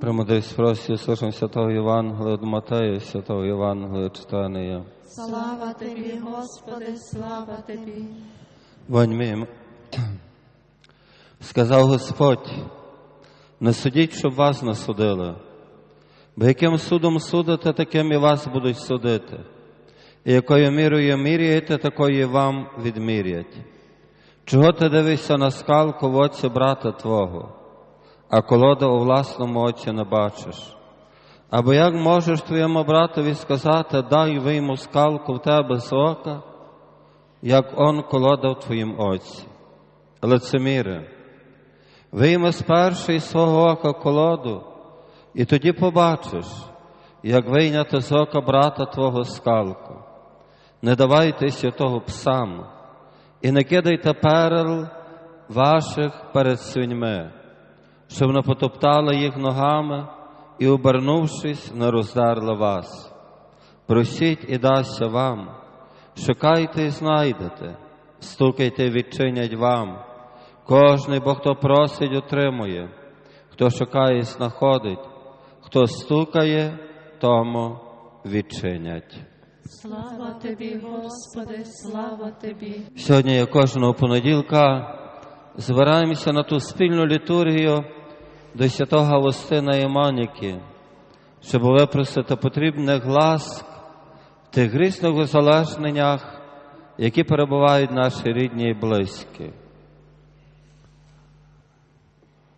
Премудрість прості, слушаем Святого Євангелія від Матея, Святого Євангелія читання. Слава тобі, Господи, слава тобі. Воньмім. Сказав Господь, не судіть, щоб вас не судили, бо яким судом судите, таким і вас будуть судити. І якою мірою міряєте, такою вам відмірять. Чого ти дивишся на скалку в оці брата твого, а колода у власному оці не бачиш? Або як можеш твоєму братові сказати, дай вийму скалку в тебе з ока, як он колода в твоїм оці. Лицеміре, вийми спершу із свого ока колоду, і тоді побачиш, як вийняти з ока брата твого скалку. Не давайтеся того псам, і не кидайте перел ваших перед свиньми, щоб не потоптали їх ногами і, обернувшись, не роздерли вас. Просіть і дасться вам, шукайте і знайдете, стукайте і відчинять вам. Кожний, бо хто просить, отримує, хто шукає, знаходить, хто стукає, тому відчинять. Слава тобі, Господи, слава тобі. Сьогодні, як кожного понеділка, збираємося на ту спільну літургію до святого Августина і Моніки, щоб випросити потрібних ласк в тих грішних узалежненнях, які перебувають наші рідні і близькі.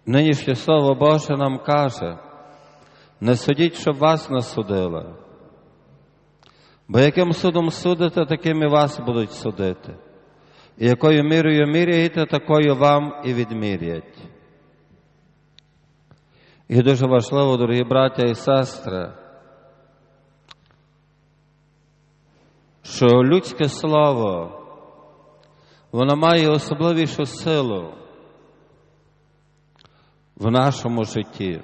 Нинішнє Слово Боже нам каже, не судіть, щоб вас не судили. Бо яким судом судите, таким і вас будуть судити. І якою мірою міряєте, такою вам і відмірять. І дуже важливо, дорогі браття і сестри, що людське слово, воно має особливішу силу в нашому житті.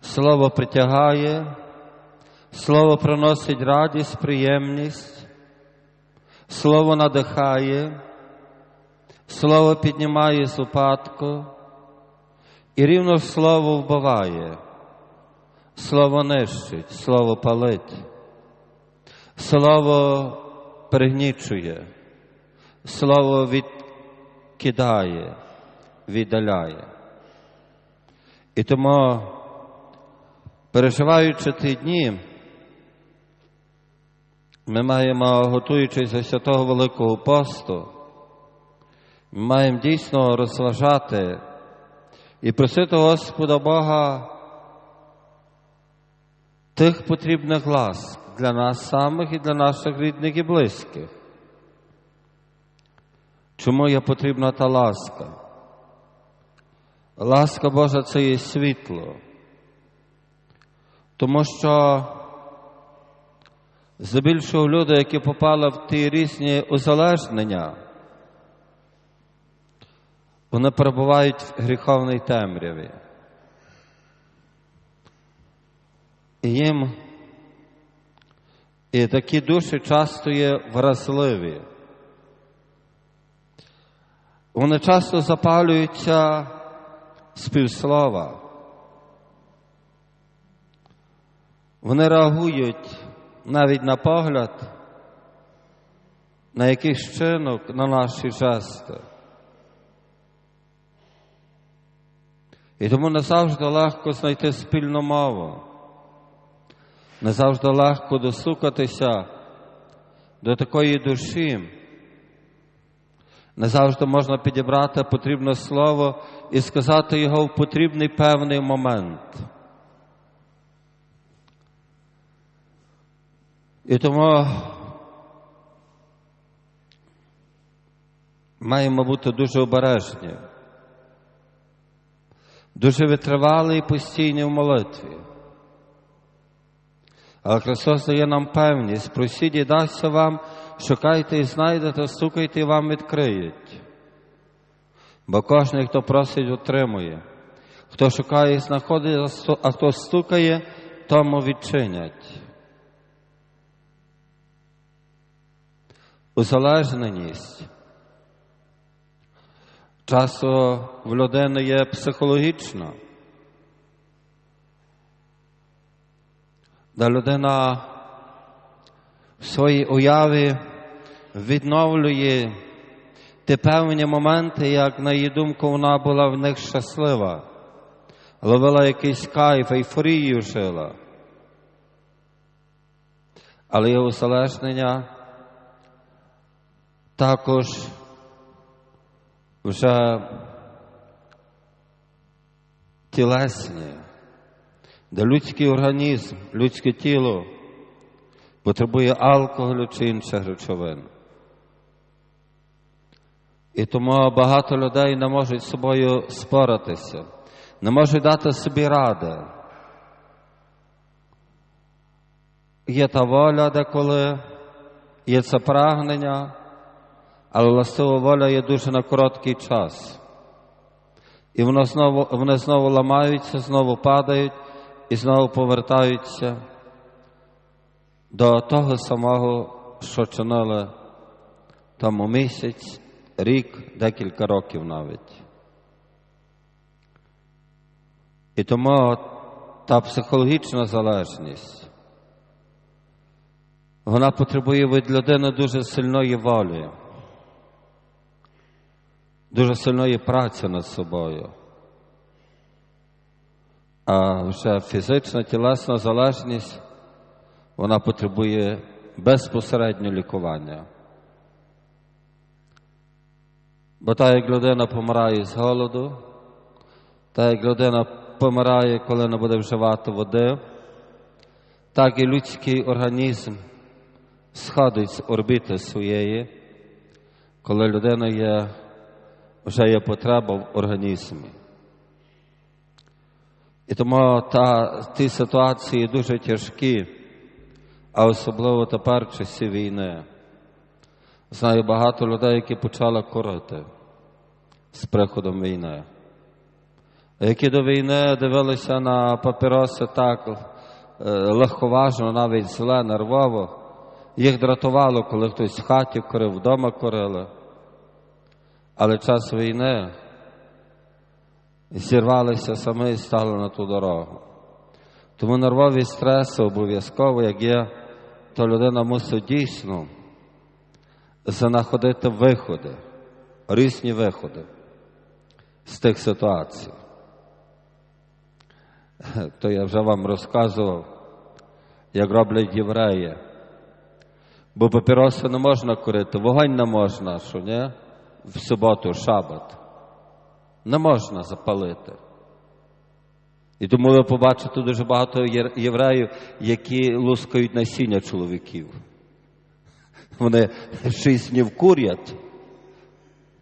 Слово притягає. Слово приносить радість, приємність, Слово надихає, Слово піднімає з упадку, і рівно Слово вбиває, Слово нищить, Слово палить, Слово пригнічує, Слово відкидає, віддаляє. І тому, переживаючи ті дні, ми маємо, готуючись до святого Великого посту, ми маємо дійсно розважати і просити Господа Бога тих потрібних ласк для нас самих і для наших рідних і близьких. Чому є потрібна та ласка? Ласка Божа це є світло, тому що здебільшого люди, які попали в ті різні узалежнення, вони перебувають в гріховній темряві. І їм і такі душі часто є вразливі. Вони часто запалюються співслова. Вони реагують навіть на погляд, на якийсь вчинок, на наші жести. І тому не завжди легко знайти спільну мову, не завжди легко достукатися до такої душі, не завжди можна підібрати потрібне слово і сказати його в потрібний певний момент. І тому маємо бути дуже обережні, дуже витривалі і постійні в молитві. Але Христос дає нам певність, просіть і дасться вам, шукайте і знайдете, стукайте і вам відкриють. Бо кожен, хто просить, отримує. Хто шукає і знаходить, а хто стукає, тому відчинять. Узалежненість. Часто в людини є психологічно, Де людина в своїй уяві відновлює ті певні моменти, як, на її думку, вона була в них щаслива, ловила якийсь кайф, ейфорію жила. Але його уселешнення також вже тілесні, де людський організм, людське тіло потребує алкоголю чи інших речовин. І тому багато людей не можуть з собою споратися, не можуть дати собі ради. Є та воля деколи, є це прагнення, але властива воля є дуже на короткий час. І воно знову, вони знову ламаються, знову падають і знову повертаються до того самого, що чинили тому місяць, рік, декілька років навіть. І тому та психологічна залежність, вона потребує від людини дуже сильної волі, дуже сильної праці над собою. А вже фізична тілесна залежність, вона потребує безпосередньо лікування. Бо так як людина помирає з голоду, так як людина помирає, коли не буде вживати води, так і людський організм сходить з орбіти своєї, коли людина є, вже є потреба в організмі. І тому та, ті ситуації дуже тяжкі, а особливо тепер в часі війни. Знаю багато людей, які почали курити з приходом війни, які до війни дивилися на папіроси так легковажно, навіть зле, нервово. Їх дратувало, коли хтось в хаті курив, вдома курили. Але час війни зірвалися самі і стали на ту дорогу. Тому нервові стреси обов'язково, як є, то людина мусить дійсно знаходити виходи, різні виходи з тих ситуацій. То я вже вам розказував, як роблять євреї. Бо папіроси не можна курити, вогонь не можна, що ні? В суботу, шабат. Не можна запалити. І тому ви побачите дуже багато євреїв, які лускають насіння чоловіків. Вони шість днів курять,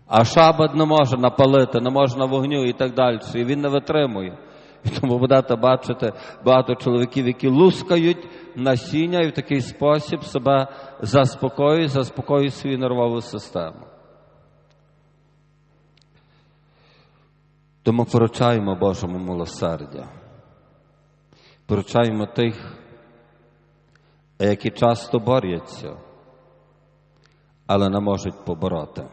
а шабат не може напалити, не можна вогню і так далі. І він не витримує. І тому будете бачити багато чоловіків, які лускають насіння і в такий спосіб себе заспокоюють, заспокоюють свою нервову систему. Тому поручаємо Божому милосердя. Поручаємо тих, які часто борються, але не можуть побороти,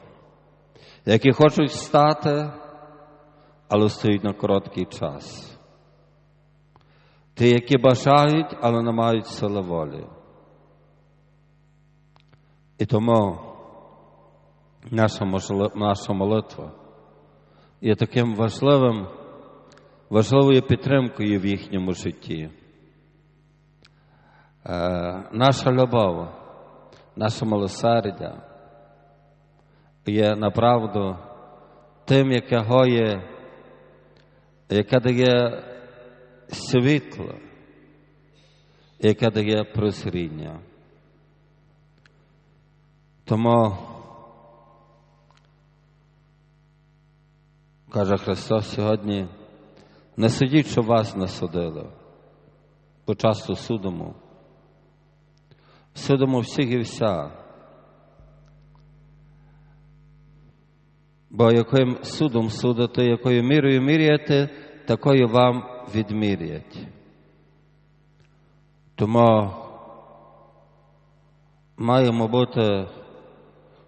які хочуть встати, але стоять на короткий час. Ті, які бажають, але не мають сили волі. І тому наша молитва є таким важливим, важливою підтримкою в їхньому житті. Е, наша любов, наше милосердя є направду тим, яке гоє, яке дає світло, яке дає прозріння. Тому каже Христос сьогодні, не сидіть, що вас не судили, по часу судому. Судимо всіх і вся. Бо яким судом судите, якою мірою міряєте, такою вам відмірять. Тому маємо бути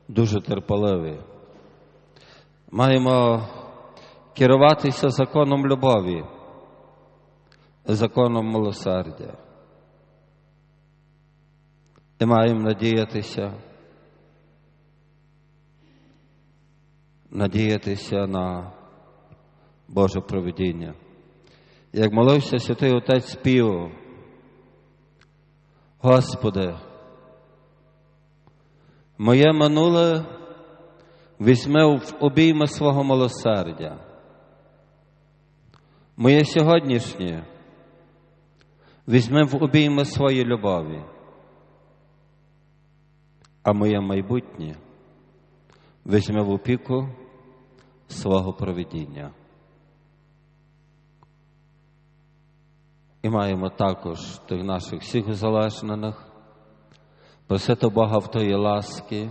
дуже терпеливі. Маємо керуватися законом любові, законом милосердя. і маємо надіятися, надіятися на Боже провидіння. Як молився святий Отець співав, Господи, моє минуле візьме в обійми свого милосердя. Моє сьогоднішнє візьме в обійми своєї любові, а моє майбутнє візьме в опіку свого провидіння. І маємо також тих наших всіх узалежнених, просити Бога в тої ласки,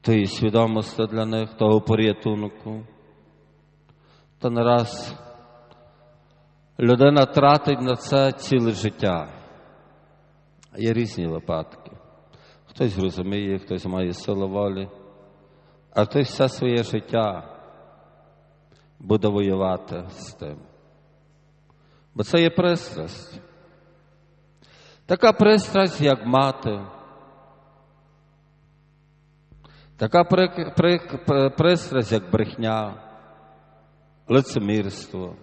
тої свідомості для них, того порятунку. То не раз людина тратить на це ціле життя. Є різні випадки. Хтось розуміє, хтось має силу волі, а хтось все своє життя буде воювати з тим. Бо це є пристрасть. Така пристрасть, як мати. Така при, при, при, пристрасть, як брехня, лицемірство.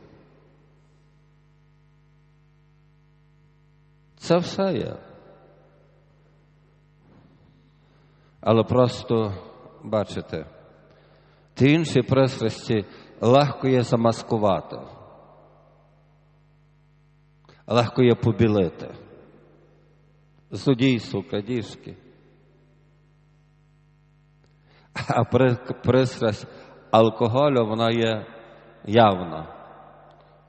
Це все є. Але просто бачите, ті інші пристрасті легко є замаскувати легко є побілити. Злодійство, крадіжки. А пристрасть алкоголю вона є явна.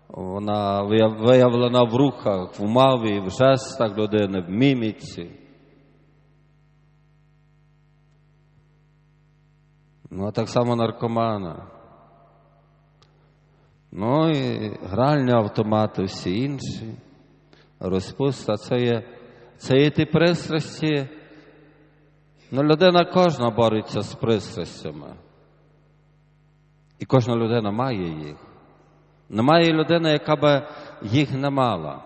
Вона виявлена в рухах, в мові, в жестах людини, в міміці. Ну, а так само наркомана. Ну і гральні автомати, всі інші розпуста, це є це є ті пристрасті. Ну, людина кожна бореться з пристрастями. І кожна людина має їх. Немає людини, яка би їх не мала.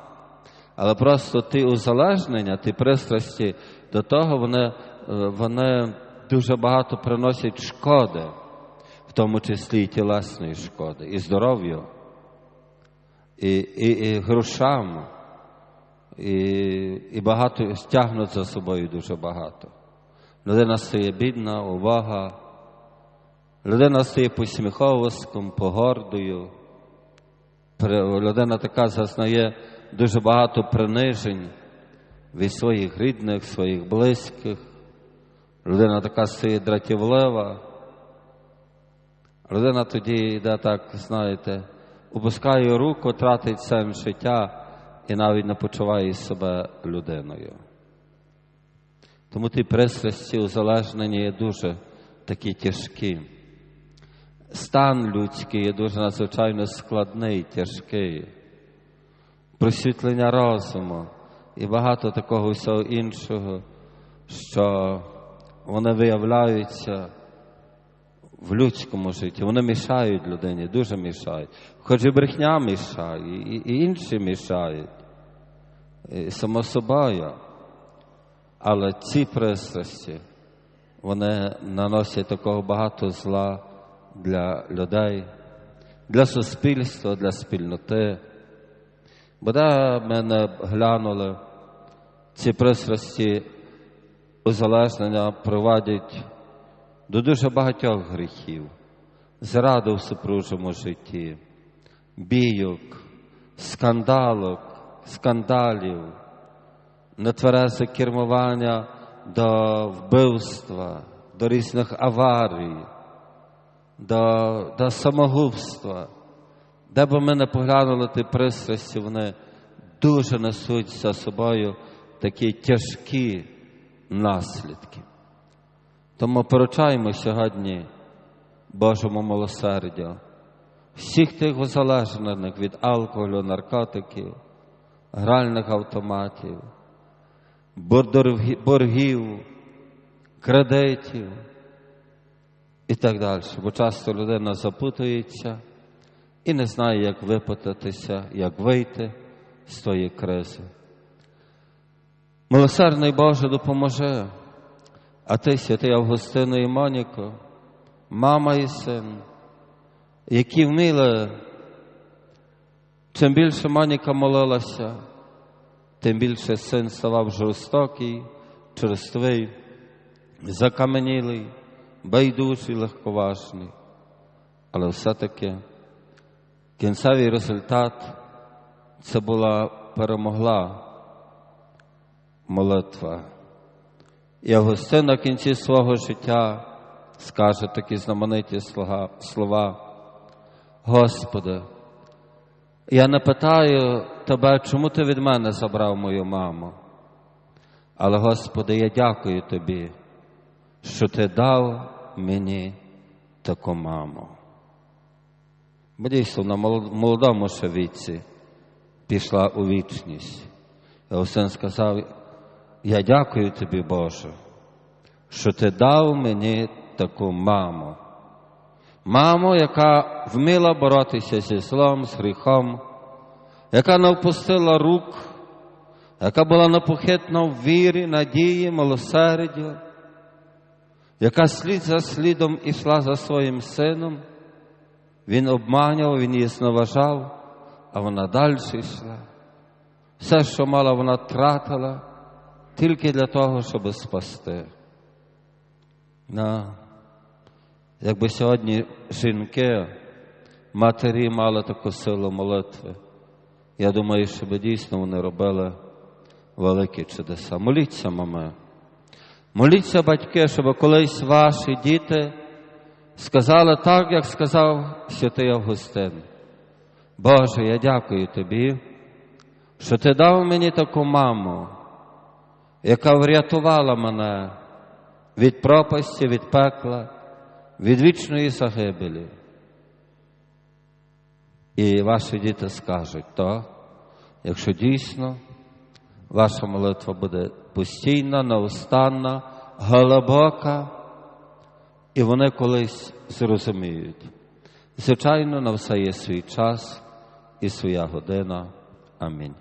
Але просто ті узалежнення, ті пристрасті до того, вони, вони дуже багато приносять шкоди, в тому числі і тілесної шкоди, і здоров'ю, і, і, і грошам і і багато стягнуть за собою дуже багато. Людина стає бідна, увага, людина стає посміховиском, погордою. Людина така зазнає дуже багато принижень від своїх рідних, своїх близьких. Людина така стає дратівлива. Людина тоді йде так, знаєте, опускає руку, тратить сенс життя і навіть не почуває себе людиною. Тому ті пристрасті узалежнення є дуже такі тяжкі. Стан людський є дуже надзвичайно складний, тяжкий, просвітлення розуму і багато такого всього іншого, що вони виявляються в людському житті. Вони мішають людині, дуже мішають. Хоч і брехня мішає, і, інші мішають, і само собою. Але ці пристрасті, вони наносять такого багато зла для людей, для суспільства, для спільноти. Бодай ми не глянули, ці пристрасті узалежнення проводять до дуже багатьох гріхів, зраду в супружому житті, бійок, скандалок, скандалів, нетверезе кермування до вбивства, до різних аварій, до, до самогубства. Де би ми не поглянули ті пристрасті, вони дуже несуть за собою такі тяжкі наслідки. Тому поручаємо сьогодні Божому милосердю всіх тих узалежнених від алкоголю, наркотиків, гральних автоматів, боргів, кредитів і так далі. Бо часто людина запутується і не знає, як випутатися, як вийти з тої кризи. Милосердний Боже, допоможи, а ти, святий Августино і Моніко, мама і син, які вміли, чим більше Моніка молилася, тим більше син ставав жорстокий, черствий, закаменілий, байдужий, легковажний. Але все-таки кінцевий результат це була перемогла молитва. І Августин на кінці свого життя скаже такі знамениті слова. Господи, я не питаю Тебе, чому ти від мене забрав мою маму. Але, Господи, я дякую Тобі, що Ти дав мені таку маму. Бо дійсно на молодому ще віці пішла у вічність. І Августин сказав, я дякую тобі, Боже, що ти дав мені таку маму. Маму, яка вміла боротися зі злом, з гріхом, яка не впустила рук, яка була непохитна в вірі, надії, милосердю, яка слід за слідом ішла за своїм сином. Він обманював, він її зневажав, а вона далі йшла. Все, що мала, вона тратила тільки для того, щоб спасти. На. Якби сьогодні жінки, матері мали таку силу молитви, я думаю, що би дійсно вони робили великі чудеса. Моліться, мами. Моліться, батьки, щоб колись ваші діти сказали так, як сказав святий Августин. Боже, я дякую тобі, що ти дав мені таку маму, яка врятувала мене від пропасті, від пекла, від вічної загибелі. І ваші діти скажуть то, якщо дійсно ваша молитва буде постійна, неустанна, глибока, і вони колись зрозуміють. Звичайно, на все є свій час і своя година. Амінь.